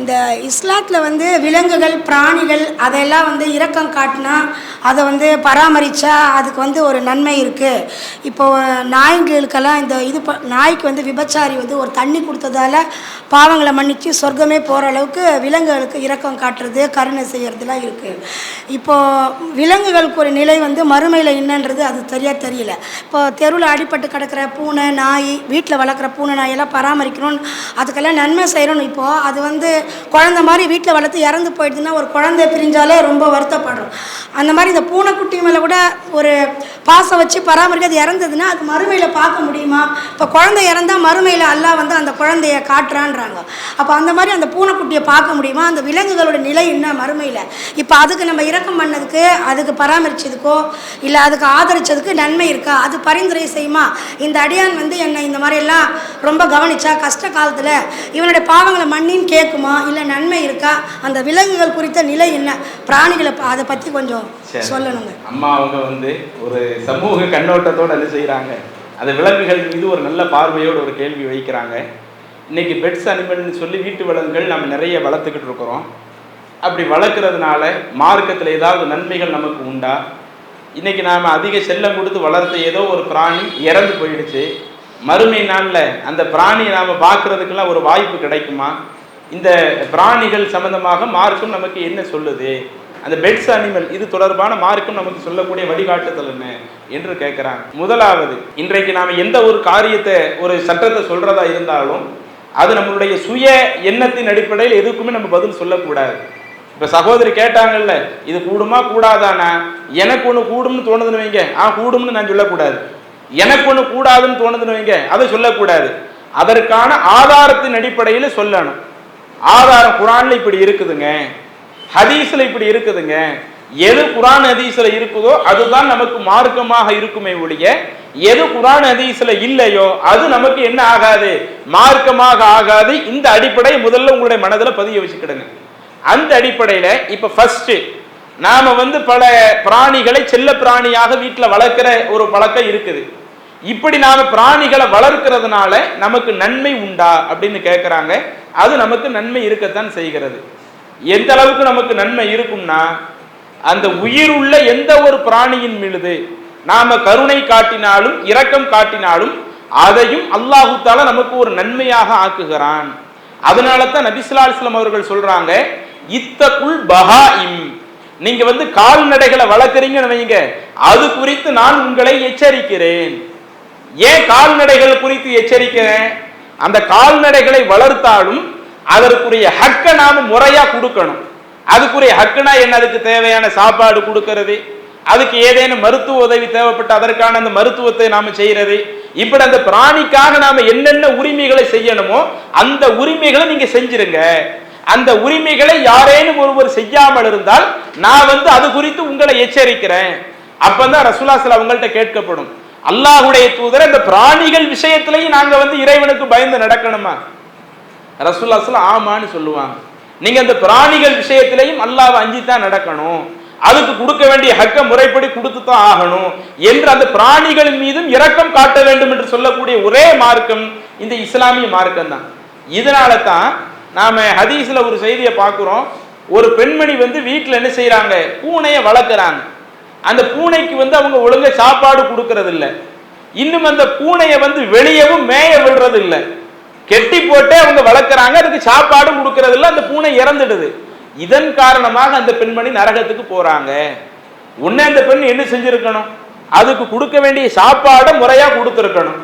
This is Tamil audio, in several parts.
இந்த இஸ்லாத்தில் வந்து விலங்குகள் பிராணிகள் அதெல்லாம் வந்து இரக்கம் காட்டினா அதை வந்து பராமரித்தா அதுக்கு வந்து ஒரு நன்மை இருக்குது இப்போது நாய்களுக்கெல்லாம் இந்த இது ப நாய்க்கு வந்து விபச்சாரி வந்து ஒரு தண்ணி கொடுத்ததால பாவங்களை மன்னித்து சொர்க்கமே போகிற அளவுக்கு விலங்குகளுக்கு இரக்கம் காட்டுறது கருணை செய்கிறதுலாம் இருக்குது இப்போது விலங்குகளுக்கு ஒரு நிலை வந்து மறுமையில் என்னன்றது அது சரியாக தெரியல. இப்போ தெருவில் அடிபட்டு கிடக்கிற பூனை நாய் வீட்டில் வளர்க்குற பூனை நாயெல்லாம் பராமரிக்கணும்னு அதுக்கெல்லாம் நன்மை செய்கிறோன்னு இப்போது அது வந்து குழந்த மாதிரி வீட்டில் வளர்த்து இறந்து போயிடுதுன்னா ஒரு குழந்தை பிரிஞ்சாலே ரொம்ப வருத்தப்படுறோம். அந்த மாதிரி இந்த பூனைக்குட்டி மேலே கூட ஒரு பாசம் வச்சு பராமரிக்க அது இறந்ததுன்னா அது மறுமையில் பார்க்க முடியுமா? இப்போ குழந்தை இறந்தா மறுமையில் அல்லா வந்து அந்த குழந்தைய காட்டுறான்றாங்க. அப்போ அந்த மாதிரி அந்த பூனைக்குட்டியை பார்க்க முடியுமா? அந்த விலங்குகளோட நிலை என்ன மறுமையில்? இப்போ அதுக்கு நம்ம இரக்கம் பண்ணதுக்கு அதுக்கு பராமரிச்சதுக்கோ இல்லை அதுக்கு ஆதரித்ததுக்கு நன்மை இருக்கா? அது பரிந்துரை செய்யுமா? இந்த அடியான் வந்து என்னை இந்த மாதிரி எல்லாம் ரொம்ப கவனிச்சா கஷ்ட காலத்தில் இவனுடைய பாவங்களை மண்ணின்னு கேட்குமா? இல்லை நன்மை இருக்கா? அந்த விலங்குகள் குறித்த நிலை என்ன? பிராணிகளை அதை பற்றி கொஞ்சம். சொல்லணுங்க. அம்மா அவங்க வந்து ஒரு சமூக கண்ணோட்டத்தோட என்ன செய்கிறாங்க அந்த விலங்குகள் மீது ஒரு நல்ல பார்வையோட ஒரு கேள்வி வைக்கிறாங்க. இன்னைக்கு பெட்ஸ் அனிமல்னு சொல்லி வீட்டு விலங்குகள் நம்ம நிறைய வளர்த்துக்கிட்டு இருக்கிறோம். அப்படி வளர்க்குறதுனால மார்க்கத்தில் ஏதாவது நன்மைகள் நமக்கு உண்டா? இன்னைக்கு நாம் அதிக செல்லம் கொடுத்து வளர்த்த ஏதோ ஒரு பிராணி இறந்து போயிடுச்சு. மறுமை நாளில் அந்த பிராணியை நாம் பார்க்கறதுக்கெல்லாம் ஒரு வாய்ப்பு கிடைக்குமா? இந்த பிராணிகள் சம்பந்தமாக மார்க்கும் நமக்கு என்ன சொல்லுது? அந்த பெட்ஸ் அனிமல் இது தொடர்பான மார்க்கும் நமக்கு சொல்லக்கூடிய வழிகாட்டுதல் என்ன? என்று கேட்குறாங்க முதலாவது இன்றைக்கு நாம் எந்த ஒரு காரியத்தை ஒரு சட்டத்தை சொல்றதா இருந்தாலும் அது நம்மளுடைய சுய எண்ணத்தின் அடிப்படையில் எதுக்குமே நம்ம பதில் சொல்லக்கூடாது. இப்போ சகோதரி கேட்டாங்கல்ல இது கூடுமா கூடாதானா? எனக்கு ஒன்று கூடும்னு தோணுதுன்னு வைங்க. ஆ கூடும்னு நான் சொல்லக்கூடாது. எனக்கு ஒன்று கூடாதுன்னு தோணுதுன்னு வைங்க. அதை சொல்லக்கூடாது. அதற்கான ஆதாரத்தின் அடிப்படையில் சொல்லணும். ஆதாரம் குரான்ல இப்படி இருக்குதுங்க. ஹதீஸ்ல இப்படி இருக்குதுங்க. எது குரான் ஹதீஸ்ல இருக்குதோ அதுதான் நமக்கு மார்க்கமாக இருக்குமே ஒழிய எது குரான் ஹதீஸ்ல இல்லையோ அது நமக்கு என்ன ஆகாது? மார்க்கமாக ஆகாது. இந்த அடிப்படை முதல்ல உங்களுடைய மனதில் பதிய வச்சுக்கிடுங்க. அந்த அடிப்படையில இப்ப ஃபர்ஸ்ட் நாம வந்து பல பிராணிகளை செல்ல பிராணியாக வீட்டில் வளர்க்கிற ஒரு பழக்கம் இருக்குது. இப்படி நாம பிராணிகளை வளர்க்கிறதுனால நமக்கு நன்மை உண்டா அப்படின்னு கேட்குறாங்க அது நமக்கு நன்மை இருக்கத்தான் செய்கிறது. எந்த அளவுக்கு நமக்கு நன்மை இருக்கும்னா அந்த உயிர் உள்ள எந்த ஒரு பிராணியின் மீது நாம கருணை காட்டினாலும் இரக்கம் காட்டினாலும் அதையும் அல்லாஹு நமக்கு ஒரு நன்மையாக ஆக்குகிறான். அதனால தான் நபிசுல்லா அலிஸ்லாம் அவர்கள் சொல்றாங்க இத்தகுல் இம் நீங்க வந்து கால்நடைகளை வளர்க்குறீங்கன்னு வைங்க. அது குறித்து நான் உங்களை எச்சரிக்கிறேன். ஏன் கால்நடைகள் குறித்து எச்சரிக்கிறேன்? அந்த கால்நடைகளை வளர்த்தாலும் அதற்குரிய ஹக்கை நாம் முறையாக கொடுக்கணும். அதுக்குரிய ஹக்குனா என்ன? அதுக்கு தேவையான சாப்பாடு கொடுக்கறது. அதுக்கு ஏதேனும் மருத்துவ உதவி தேவைப்பட்டு அதற்கான அந்த மருத்துவத்தை நாம செய்யறது. இப்படி அந்த பிராணிக்காக நாம என்னென்ன உரிமைகளை செய்யணுமோ அந்த உரிமைகளை நீங்க செஞ்சிருங்க. அந்த உரிமைகளை யாரேனும் ஒருவர் செய்யாமல் இருந்தால் நான் வந்து அது குறித்து உங்களை எச்சரிக்கிறேன். அப்பதான் ரசூலாசல் அவங்கள்ட்ட கேட்கப்படும். அல்லாஹுடைய தூதர் இந்த பிராணிகள் விஷயத்திலையும் நாங்க வந்து இறைவனுக்கு பயந்து நடக்கணுமா? ரசூல்லாசல் ஆமான்னு சொல்லுவாங்க. நீங்க அந்த பிராணிகள் விஷயத்திலையும் அல்லாஹ் அஞ்சி தான் நடக்கணும். அதுக்கு கொடுக்க வேண்டிய ஹக்க முறைப்படி கொடுத்து தான் ஆகணும் என்று அந்த பிராணிகளின் மீதும் இரக்கம் காட்ட வேண்டும் என்று சொல்லக்கூடிய ஒரே மார்க்கம் இந்த இஸ்லாமிய மார்க்கம் தான் இதனால தான் நாம ஹதீஸ்ல ஒரு செய்தியை பார்க்குறோம். ஒரு பெண்மணி வந்து வீட்டில் என்ன செய்யறாங்க பூனையை வளர்க்குறாங்க. அந்த பூனைக்கு வந்து அவங்க ஒழுங்க சாப்பாடு கொடுக்கறது இல்லை இன்னும் அந்த பூனையை வந்து வெளியவும் மேய விடுறது இல்லை கெட்டி போட்டே அவங்க வளர்க்குறாங்க அதுக்கு சாப்பாடும் கொடுக்கறது இல்லை அந்த பூனை இறந்துடுது. இதன் காரணமாக அந்த பெண்மணி நரகத்துக்கு போறாங்க. உடனே அந்த பெண் என்ன செஞ்சிருக்கணும்? அதுக்கு கொடுக்க வேண்டிய சாப்பாடை முறையா கொடுத்துருக்கணும்.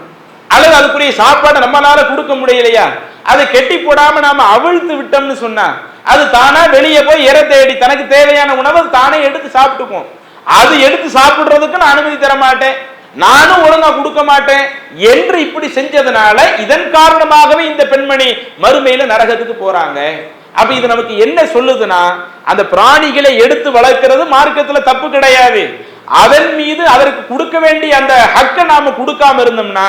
அல்லது அதுக்குரிய சாப்பாடை நம்மளால கொடுக்க முடியலையா? அதை கெட்டி போடாம நாம அவிழ்த்து விட்டோம்னு சொன்னா அது தானா வெளியே போய் இற தேடி தனக்கு தேவையான உணவை தானே எடுத்து சாப்பிட்டுக்கும் அது எடுத்து சாப்பிடுறதுக்கு நான் அனுமதி தர மாட்டேன் நானும் ஒழுங்கா கொடுக்க மாட்டேன் என்று இப்படி செஞ்சதுனால இதன் காரணமாகவே இந்த பெண்மணி மறுமையில நரகத்துக்கு போறாங்க. அப்ப இது நமக்கு என்ன சொல்லுதுன்னா அந்த பிராணிகளை எடுத்து வளர்க்கிறது மார்க்கத்துல தப்பு கிடையாது. அதன் மீது அதற்கு கொடுக்க வேண்டிய அந்த ஹக்கை நாம கொடுக்காம இருந்தோம்னா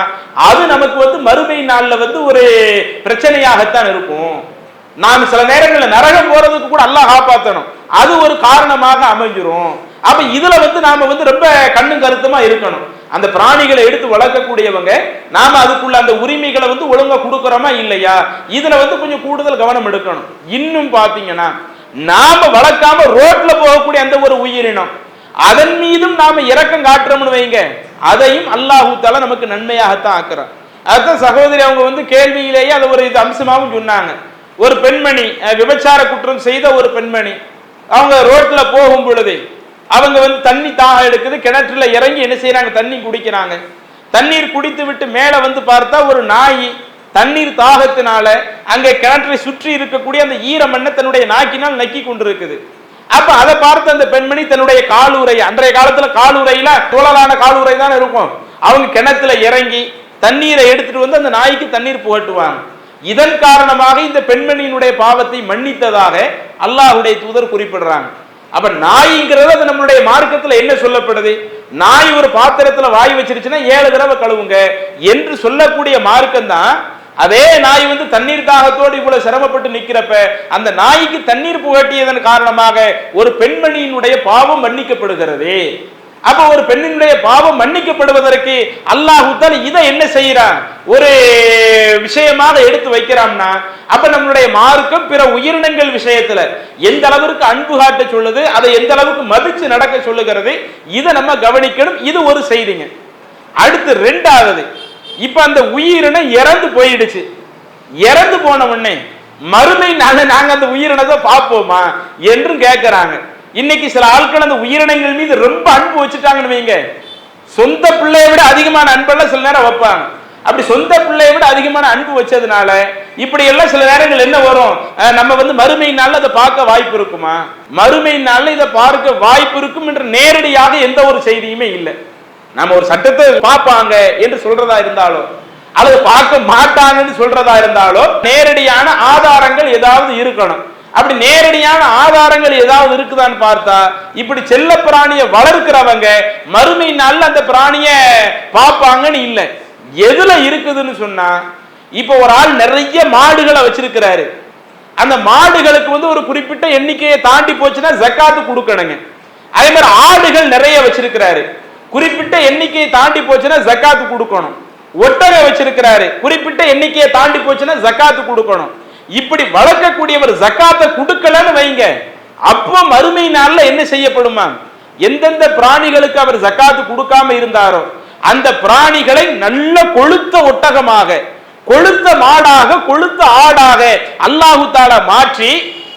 அது நமக்கு வந்து மறுமை நாள்ல வந்து ஒரு பிரச்சனையாகத்தான் இருக்கும். நாம் சில நேரங்களில் நரகம் போறதுக்கு கூட அல்லாஹ் காப்பாற்றணும் அது ஒரு காரணமாக அமைஞ்சிரும். அப்ப இதுல வந்து நாம வந்து ரொம்ப கண்ணும் கருத்துமா இருக்கணும். அந்த பிராணிகளை எடுத்து வளர்க்கக்கூடியவங்க நாம அதுக்குள்ள அந்த உரிமைகளை வந்து ஒழுங்கா கொடுக்கறோமா இல்லையா? இதுல வந்து கொஞ்சம் கூடுதல் கவனம் எடுக்கணும். இன்னும் பாத்தீங்கன்னா நாம வளர்க்காம ரோட்ல போகக்கூடிய அந்த ஒரு உயிரினம் அதன் மீதும் நாம இரக்கம் காட்டுறோம்னு வைங்க. அதையும் அல்லாஹு நமக்கு நன்மையாகத்தான் ஆக்குறோம் அதுதான் சகோதரி அவங்க வந்து கேள்வியிலேயே அது ஒரு இது அம்சமாகவும் சொன்னாங்க. ஒரு பெண்மணி விபச்சார குற்றம் செய்த ஒரு பெண்மணி அவங்க ரோட்ல போகும் பொழுது அவங்க வந்து தண்ணி தாகம் எடுக்குது கிணற்றுல இறங்கி என்ன செய்யறாங்க? தண்ணி குடிக்கிறாங்க. தண்ணீர் குடித்து விட்டு மேல வந்து பார்த்தா ஒரு நாய் தண்ணீர் தாகத்தினால அங்கே கிணற்றை சுற்றி இருக்கக்கூடிய அந்த ஈர மண்ணை தன்னுடைய நாக்கினால் நக்கி கொண்டிருக்குது. அப்ப அதை பார்த்து அந்த பெண்மணி தன்னுடைய காலுறை அன்றைய காலத்துல காலுரையில தோழலான காலுறை தான் இருக்கும். அவங்க கிணத்துல இறங்கி தண்ணீரை எடுத்துட்டு வந்து அந்த நாய்க்கு தண்ணீர் புகட்டுவாங்க. இதன் காரணமாக இந்த பெண்மணியினுடைய பாவத்தை மன்னித்ததாக அல்லாஹுடைய தூதர் குறிப்பிடுறாங்க. அப்ப நாய்ங்கிறது அது நம்மளுடைய மார்க்கத்துல என்ன சொல்லப்படுது? நாய் ஒரு பாத்திரத்துல வாய் வச்சிருச்சுன்னா ஏழு தடவை கழுவுங்க. என்று சொல்லக்கூடிய மார்க்கம் தான் அதே நாய் வந்து தண்ணீர் தாகத்தோடு இவ்வளவு சிரமப்பட்டு நிக்கிறப்ப அந்த நாய்க்கு தண்ணீர் புகட்டியதன் காரணமாக ஒரு பெண்மணியினுடைய பாவம் மன்னிக்கப்படுகிறது. அப்ப ஒரு பெண்ணினுடைய பாவம் மன்னிக்கப்படுவதற்கு அல்லாஹு இதை என்ன செய்யறான் ஒரு விஷயமாக எடுத்து வைக்கிறான்னா அப்ப நம்மளுடைய மார்க்கம் பிற உயிரினங்கள் விஷயத்துல எந்த அளவிற்கு அன்பு காட்ட சொல்லுது அதை எந்த அளவுக்கு மதிச்சு நடக்க சொல்லுகிறது இதை நம்ம கவனிக்கணும். இது ஒரு செய்திங்க. அடுத்து ரெண்டாவது இப்ப அந்த உயிரினம் இறந்து போயிடுச்சு. இறந்து போன உடனே மறுமை நாங்க நாங்க அந்த உயிரினத்தை பார்ப்போமா? என்றும் கேட்கறாங்க இன்னைக்கு சில ஆட்கள் அந்த உயிரினங்கள் மீது ரொம்ப அன்பு வச்சுட்டாங்கன்னு வைங்க. சொந்த பிள்ளையை விட அதிகமான அன்பெல்லாம் சில நேரம் வைப்பாங்க. அப்படி சொந்த பிள்ளையை விட அதிகமான அன்பு வச்சதுனால இப்படி எல்லாம் சில நேரங்கள் என்ன வரும்? நம்ம வந்து மறுமை நாள்ல அதை பார்க்க வாய்ப்பு இருக்குமா? மறுமை நாள்ல இதை பார்க்க வாய்ப்பு இருக்கும் என்று நேரடியாக எந்த ஒரு செய்தியுமே இல்லை. நம்ம ஒரு சட்டத்தை பார்ப்பாங்க என்று சொல்றதா இருந்தாலும் அல்லது பார்க்க மாட்டாங்கன்னு சொல்றதா இருந்தாலும் நேரடியான ஆதாரங்கள் ஏதாவது இருக்கணும். அப்படி நேரடியான ஆதாரங்கள் ஏதாவது இருக்குதான்னு பார்த்தா இப்படி செல்ல பிராணியை வளர்க்கிறவங்க மறுமை நாள்ல அந்த பிராணிய பார்ப்பாங்கன்னு இல்லை. எதுல இருக்குதுன்னு சொன்னா இப்போ ஒரு ஆள் நிறைய மாடுகளை வச்சிருக்கிறாரு. அந்த மாடுகளுக்கு வந்து ஒரு குறிப்பிட்ட எண்ணிக்கையை தாண்டி போச்சுன்னா ஜக்காத்து கொடுக்கணுங்க. அதே மாதிரி ஆடுகள் நிறைய வச்சிருக்கிறாரு. குறிப்பிட்ட எண்ணிக்கையை தாண்டி போச்சுன்னா ஜக்காத்து கொடுக்கணும். ஒட்டகை வச்சிருக்கிறாரு. குறிப்பிட்ட எண்ணிக்கையை தாண்டி போச்சுன்னா ஜக்காத்து கொடுக்கணும். இப்படி வளர்க்கக்கூடியவர் ஜக்காத்தை கொடுக்கலன்னு வைங்க. அப்போ மறுமை நாள்ல என்ன செய்யப்படுமா? எந்தெந்த பிராணிகளுக்கு அவர் ஜக்காத்து கொடுக்காம இருந்தாரோ அந்த பிராணிகளை நல்ல கொழுத்த ஒட்டகமாக கொழுத்த மாடாக கொழுத்த ஆடாக அல்லாஹு தாலா மாற்றி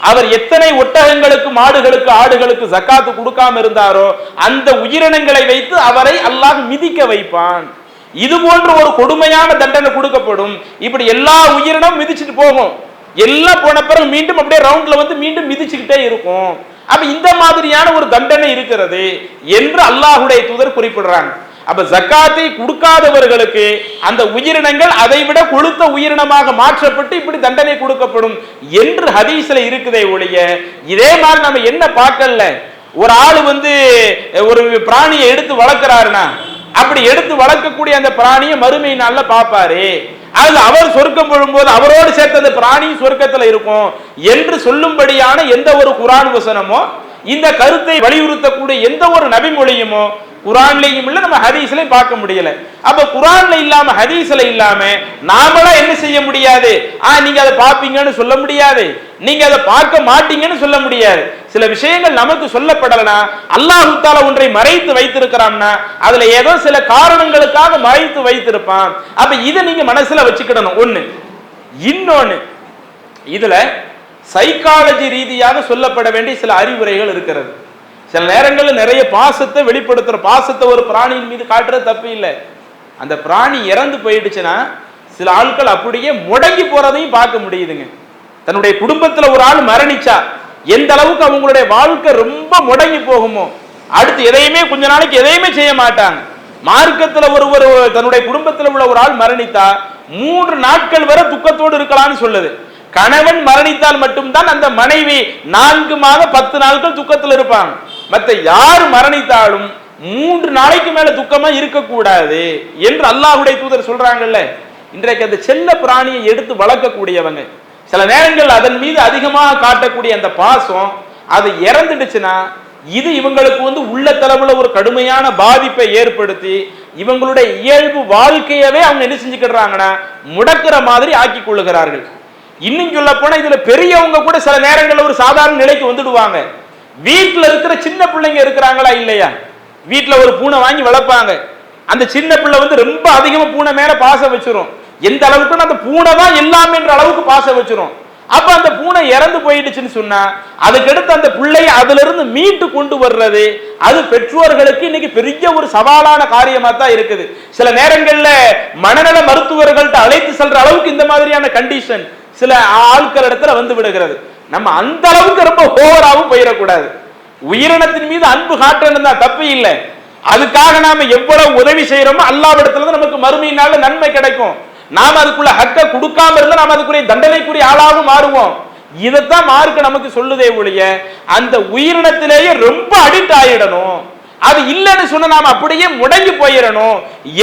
அவர் எத்தனை ஒட்டகங்களுக்கு மாடுகளுக்கு ஆடுகளுக்கு ஜக்காத்து கொடுக்காம இருந்தாரோ அந்த உயிரினங்களை வைத்து அவரை அல்லாஹ் மிதிக்க வைப்பான். இது போன்ற ஒரு கொடுமையான தண்டனை கொடுக்கப்படும். இப்படி எல்லா உயிரினம் மிதிச்சுட்டு போகும். எல்லாம் போன பிறகு மீண்டும் அப்படியே ரவுண்ட்ல வந்து மீண்டும் மிதிச்சுக்கிட்டே இருக்கும். அப்ப இந்த மாதிரியான ஒரு தண்டனை இருக்கிறது என்று அல்லாஹுடைய தூதர் குறிப்பிடுறாங்க. அப்ப ஜக்காத்தை கொடுக்காதவர்களுக்கு அந்த உயிரினங்கள் அதை விட கொழுத்த உயிரினமாக மாற்றப்பட்டு இப்படி தண்டனை கொடுக்கப்படும் என்று ஹதீஸ்ல இருக்குதே ஒழிய இதே மாதிரி நம்ம என்ன பார்க்கல? ஒரு ஆள் வந்து ஒரு பிராணியை எடுத்து வளர்க்கிறாருன்னா அப்படி எடுத்து வளர்க்கக்கூடிய அந்த பிராணியை மறுமை நாள்ல பார்ப்பாரு. அதுல அவர் சொர்க்கம் விழும்போது அவரோடு சேர்த்த அந்த பிராணியும் சொர்க்கத்துல இருக்கும் என்று சொல்லும்படியான எந்த ஒரு குரான் வசனமோ இந்த கருத்தை வலியுறுத்தக்கூடிய எந்த ஒரு நபிமொழியுமோ குரான்லையும் இல்லை நம்ம ஹதீஸ்லையும் பார்க்க முடியல. அப்ப குரான்ல இல்லாம ஹதீஸ்ல இல்லாம நாமளா என்ன செய்ய முடியாது? ஆ நீங்க அதை பார்ப்பீங்கன்னு சொல்ல முடியாது. நீங்க அதை பார்க்க மாட்டீங்கன்னு சொல்ல முடியாது. சில விஷயங்கள் நமக்கு சொல்லப்படலனா அல்லாஹு தாலா ஒன்றை மறைத்து வைத்திருக்கிறான்னா அதுல ஏதோ சில காரணங்களுக்காக மறைத்து வைத்திருப்பான். அப்ப இதை நீங்க மனசுல வச்சுக்கிடணும். ஒண்ணு. இன்னொன்னு இதுல சைக்காலஜி ரீதியாக சொல்லப்பட வேண்டிய சில அறிவுரைகள் இருக்கிறது. சில நேரங்களில் நிறைய பாசத்தை வெளிப்படுத்துகிற பாசத்தை ஒரு பிராணியின் மீது காட்டுறது தப்பு இல்லை. அந்த பிராணி இறந்து போயிடுச்சுன்னா சில ஆட்கள் அப்படியே முடங்கி போறதையும் பார்க்க முடியுதுங்க. தன்னுடைய குடும்பத்துல ஒரு ஆள் மரணிச்சா எந்த அளவுக்கு அவங்களுடைய வாழ்க்கை ரொம்ப முடங்கி போகுமோ அடுத்து எதையுமே கொஞ்ச நாளைக்கு எதையுமே செய்ய மாட்டாங்க. மார்க்கத்துல ஒருவர் தன்னுடைய குடும்பத்தில் உள்ள ஒரு ஆள் மரணித்தா மூன்று நாட்கள் வரை துக்கத்தோடு இருக்கலாம்னு சொல்லுது. கணவன் மரணித்தால் மட்டும்தான் அந்த மனைவி நான்கு மாதம் பத்து நாட்கள் துக்கத்தில் இருப்பாங்க. மற்ற யார் மரணித்தாலும் மூன்று நாளைக்கு மேல துக்கமா இருக்கக்கூடாது என்று அல்லாஹ்வுடைய தூதர் சொல்றாங்கல்ல. இன்றைக்கு அந்த செல்ல பிராணியை எடுத்து வளர்க்கக்கூடியவங்க. சில நேரங்கள் அதன் மீது அதிகமாக காட்டக்கூடிய அந்த பாசம் அது இறந்துடுச்சுன்னா இது இவங்களுக்கு வந்து உள்ள தளவுல ஒரு கடுமையான பாதிப்பை ஏற்படுத்தி இவங்களுடைய இயல்பு வாழ்க்கையவே அவங்க என்ன செஞ்சுக்கிடுறாங்கன்னா முடக்கிற மாதிரி ஆக்கி கொள்ளுகிறார்கள். இன்னும் சொல்ல போனா இதுல பெரியவங்க கூட சில நேரங்கள்ல ஒரு சாதாரண நிலைக்கு வந்துடுவாங்க. வீட்டில் இருக்கிற சின்ன பிள்ளைங்க இருக்கிறாங்களா இல்லையா? வீட்டில் ஒரு பூனை வாங்கி வளர்ப்பாங்க. அந்த சின்ன பிள்ளை வந்து ரொம்ப அதிகமாக பூனை மேல பாசம் வச்சிரும். எந்த அளவுக்கு அந்த பூனை தான் எல்லாமேன்ற அளவுக்கு பாசம் வச்சிரும். அப்ப அந்த பூனை இறந்து போயிடுச்சுன்னு சொன்னா அதுக்கடுத்து அந்த பிள்ளையை அதுல இருந்து மீட்டு கொண்டு வர்றது அது பெற்றோர்களுக்கு இன்னைக்கு பெரிய ஒரு சவாலான காரியமா தான் இருக்குது. சில நேரங்கள்ல மனநல மருத்துவர்கள்ட்ட அழைத்து செல்ற அளவுக்கு இந்த மாதிரியான கண்டிஷன் சில ஆட்கள் இடத்துல வந்து விடுகிறது. நம்ம அந்த அளவுக்கு ரொம்ப ஓவராகவும் போயிடக்கூடாது. உயிரினத்தின் மீது அன்பு காட்டணும் தான் தப்பு இல்லை. அதுக்காக நாம எவ்வளவு உதவி செய்யறோமோ அல்லாவிடத்துல நமக்கு மறுமையினால நன்மை கிடைக்கும். நாம அதுக்குள்ள ஹக்க கொடுக்காம இருந்தா நாம அதுக்குரிய தண்டனைக்குரிய ஆளாகவும் மாறுவோம். இதைத்தான் மார்க்க நமக்கு சொல்லுதே ஒழிய அந்த உயிரினத்திலேயே ரொம்ப அடிக்ட் ஆயிடணும். அது இல்லைன்னு சொன்ன நாம அப்படியே முடங்கி போயிடணும்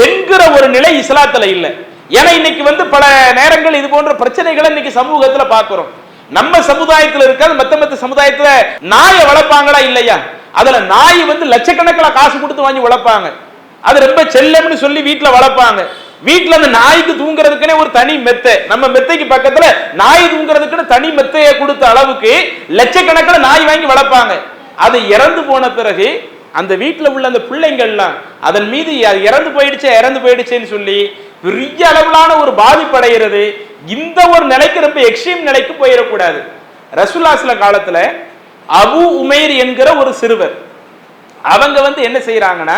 என்கிற ஒரு நிலை இஸ்லாத்துல இல்லை. ஏன்னா இன்னைக்கு வந்து பல நேரங்கள் இது போன்ற பிரச்சனைகளை இன்னைக்கு சமூகத்துல பாக்குறோம் நம்ம சமுதாயத்தில் இருக்காது மத்த மத்த சமுதாயத்துல நாயை வளர்ப்பாங்களா இல்லையா? அதுல நாய் வந்து லட்சக்கணக்கில் காசு கொடுத்து வாங்கி வளர்ப்பாங்க. அது ரொம்ப செல்லம்னு சொல்லி வீட்டுல வளர்ப்பாங்க. வீட்டுல அந்த நாய்க்கு தூங்குறதுக்குனே ஒரு தனி மெத்தை. நம்ம மெத்தைக்கு பக்கத்துல நாய் தூங்குறதுக்குன்னு தனி மெத்தையை கொடுத்த அளவுக்கு லட்சக்கணக்கில் நாய் வாங்கி வளர்ப்பாங்க. அது இறந்து போன பிறகு அந்த வீட்டில் உள்ள அந்த பிள்ளைங்கள்லாம் அதன் மீது அது இறந்து போயிடுச்சே இறந்து போயிடுச்சேன்னு சொல்லி பெரிய அளவிலான ஒரு பாதிப்படைகிறது இந்த ஒரு நிலைக்கு ரொம்ப எக்ஸ்ட்ரீம் நிலைக்கு போயிடக்கூடாது. ரசுல்லாஸ்ல காலத்துல அபு உமேர் என்கிற ஒரு சிறுவர் அவங்க வந்து என்ன செய்யறாங்கன்னா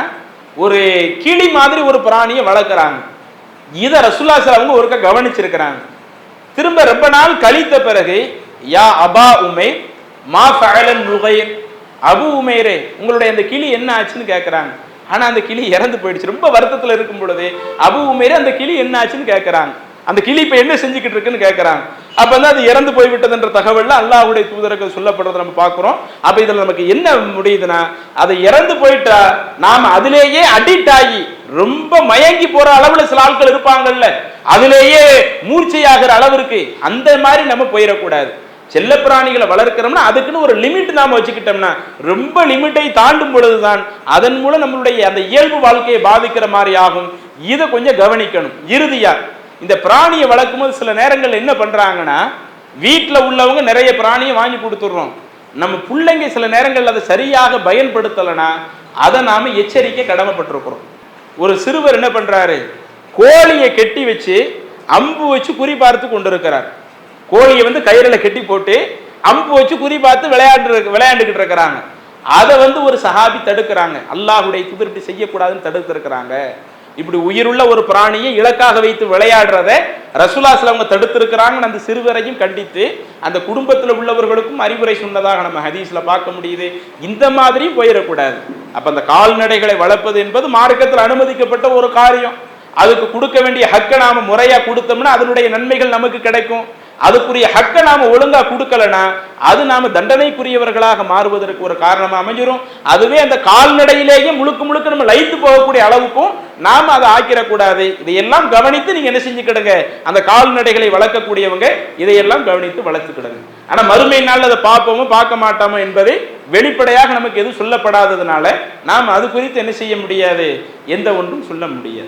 ஒரு கிளி மாதிரி ஒரு பிராணியை வளர்க்குறாங்க. இதை ரசுல்லாஸ்ல அவங்க ஒருக்க கவனிச்சிருக்கிறாங்க. திரும்ப ரொம்ப நாள் கழித்த பிறகு யா அபா உமேர் மா ஃபஅலன் நுகைர் அபு உமேரே உங்களுடைய அந்த கிளி என்ன ஆச்சுன்னு கேட்குறாங்க ஆனா அந்த கிளி இறந்து போயிடுச்சு. ரொம்ப வருத்தத்துல இருக்கும் பொழுது அபு உமைரே அந்த கிளி என்ன ஆச்சுன்னு கேட்குறாங்க அந்த கிளி இப்ப என்ன செஞ்சுக்கிட்டு இருக்குன்னு கேட்கறாங்க அப்ப வந்து அது இறந்து போய்விட்டதுன்ற தகவல்ல அல்லாஹுடைய தூதர்கள் சொல்லப்படுறதை நம்ம பார்க்கிறோம். அப்ப இதுல நமக்கு என்ன முடியுதுன்னா அதை இறந்து போயிட்டா நாம அதிலேயே அடிக்ட் ஆகி ரொம்ப மயங்கி போற அளவுல சில ஆட்கள் இருப்பாங்கல்ல அதிலேயே மூர்ச்சையாகிற அளவிற்கு அந்த மாதிரி நம்ம போயிடக்கூடாது. செல்ல பிராணிகளை வளர்க்கிறோம்னா அதுக்குன்னு ஒரு லிமிட் நாம வச்சுக்கிட்டோம்னா ரொம்ப லிமிட்டை தாண்டும் பொழுதுதான் அதன் மூலம் நம்மளுடைய அந்த இயல்பு வாழ்க்கையை பாதிக்கிற மாதிரி ஆகும். இதை கொஞ்சம் கவனிக்கணும். இறுதியா இந்த பிராணியை வளர்க்கும் போது சில நேரங்கள் என்ன பண்றாங்கன்னா வீட்டில் உள்ளவங்க நிறைய பிராணியை வாங்கி கொடுத்துடுறோம். நம்ம பிள்ளைங்க சில நேரங்களில் அதை சரியாக பயன்படுத்தலைன்னா அதை நாம எச்சரிக்கை கடமைப்பட்டிருக்கிறோம். ஒரு சிறுவர் என்ன பண்றாரு? கோழியை கெட்டி வச்சு அம்பு வச்சு குறி பார்த்து கொண்டிருக்கிறார். கோழியை வந்து கயிறுல கெட்டி போட்டு அம்பு வச்சு குறி பார்த்து விளையாண்டு விளையாண்டுக்கிட்டு இருக்கிறாங்க. அதை வந்து ஒரு சஹாபி தடுக்கிறாங்க. அல்லாஹுடைய தூதர் இப்படி செய்யக்கூடாதுன்னு தடுத்திருக்கிறாங்க. இப்படி உயிருள்ள ஒரு பிராணியை இலக்காக வைத்து விளையாடுறத ரசுலாஸ்ல அவங்க தடுத்திருக்கிறாங்கன்னு அந்த சிறுவரையும் கண்டித்து அந்த குடும்பத்தில் உள்ளவர்களுக்கும் அறிவுரை சொன்னதாக நம்ம ஹதீஸ்ல பார்க்க முடியுது. இந்த மாதிரியும் போயிடக்கூடாது. அப்ப அந்த கால்நடைகளை வளர்ப்பது என்பது மார்க்கத்தில் அனுமதிக்கப்பட்ட ஒரு காரியம். அதுக்கு கொடுக்க வேண்டிய ஹக்கை நாம முறையா கொடுத்தோம்னா அதனுடைய நன்மைகள் நமக்கு கிடைக்கும். அதுக்குரிய ஹக்கை நாம ஒழுங்கா கொடுக்கலனா அது நாம தண்டனைக்குரியவர்களாக மாறுவதற்கு ஒரு காரணமா அமைஞ்சிரும். அதுவே அந்த கால்நடையிலேயே முழுக்க முழுக்க நம்ம லைத்து போகக்கூடிய அளவுக்கும் நாம அதை ஆக்கிடக்கூடாது. இதையெல்லாம் கவனித்து நீங்கள் என்ன செஞ்சுக்கிடுங்க. அந்த கால்நடைகளை வளர்க்கக்கூடியவங்க இதையெல்லாம் கவனித்து வளர்த்துக்கிடுங்க. ஆனால் மறுமை நாள் அதை பார்ப்போமோ பார்க்க மாட்டோமோ என்பதை வெளிப்படையாக நமக்கு எதுவும் சொல்லப்படாததுனால நாம் அது குறித்து என்ன செய்ய முடியாது? எந்த ஒன்றும் சொல்ல முடியாது.